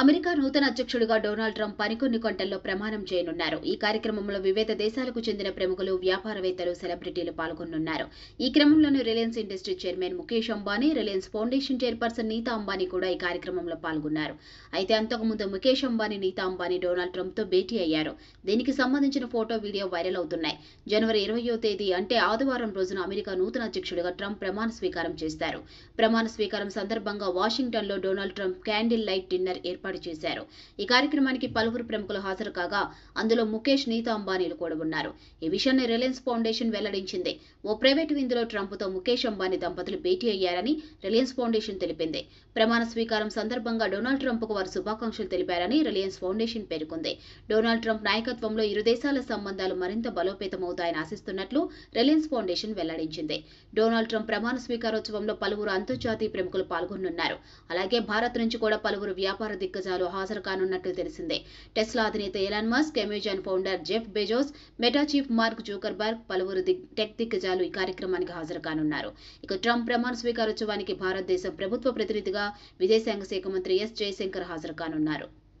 America నూతన అధ్యక్షుడిగా Donald Trump మరికొన్ని గంటల్లో ప్రమాణం చేయనున్నారు. ఈ కార్యక్రమంలో వివిధ దేశాలకు చెందిన ప్రముఖులు వ్యాపారవేత్తలు సెలబ్రిటీలు పాల్గొనున్నారు ఈ క్రమంలోనే Reliance industry chairman Mukesh Ambani Reliance foundation chairperson Nita Ambani కూడా ఈ కార్యక్రమంలో పాల్గొన్నారు. అయితే అంతకుముందు ముఖేష్ అంబానీ నీతా అంబానీ డొనాల్డ్ ట్రంప్తో భేటీ అయ్యారు. దీనికి సంబంధించిన ఫోటో వీడియో వైరల్ అవుతున్నాయి. జనవరి ఇరవయో తేదీ అంటే ఆదివారం రోజున అమెరికా నూతన అధ్యక్షుడిగా ట్రంప్ ప్రమాణ స్వీకారం చేస్తారు. ప్రమాణ స్వీకారం సందర్భంగా వాషింగ్టన్లో Donald Trump candle light dinner ఏర్పాటు చేశారు. ఈ కార్యక్రమానికి పలువురు ప్రముఖులు హాజరు కాగా అందులో ముఖేష్ నీతా అంబానీలు కూడా ఉన్నారు. ఈ విషయాన్ని రిలయన్స్ ఫౌండేషన్ వెల్లడించింది. ఓ ప్రైవేటు విందులో ట్రంప్తో ముఖేష్ అంబానీ దంపతులు భేటీ అయ్యారని రిలయన్స్ ఫౌండేషన్ తెలిపింది. ప్రమాణ స్వీకారం సందర్భంగా డొనాల్డ్ ట్రంప్కు వారు శుభాకాంక్షలు తెలిపారని రిలయన్స్ ఫౌండేషన్ పేర్కొంది. డొనాల్డ్ ట్రంప్ నాయకత్వంలో ఇరు దేశాల సంబంధాలు మరింత బలోపేతమవుతాయని ఆశిస్తున్నట్లు రిలయన్స్ ఫౌండేషన్ వెల్లడించింది. డొనాల్డ్ ట్రంప్ ప్రమాణ స్వీకారోత్సవంలో పలువురు అంతర్జాతీయ ప్రముఖులు పాల్గొనున్నారు అలాగే భారత్ నుంచి కూడా పలువురు వ్యాపార దిగ్గజాలు హాజరు కానున్నట్లు తెలిసిందే. టెస్లా అధినేత Elon Musk Amazon founder Jeff Bezos Meta chief Mark Zuckerberg పలువురు టెక్ దిగ్గజాలు ఈ కార్యక్రమానికి హాజరు కానున్నారు. ఇక ట్రంప్ ప్రమాణ స్వీకారోత్సవానికి భారతదేశం ప్రభుత్వ ప్రతినిధిగా విదేశాంగ శాఖ మంత్రి ఎస్ జయశంకర్ హాజరు కానున్నారు.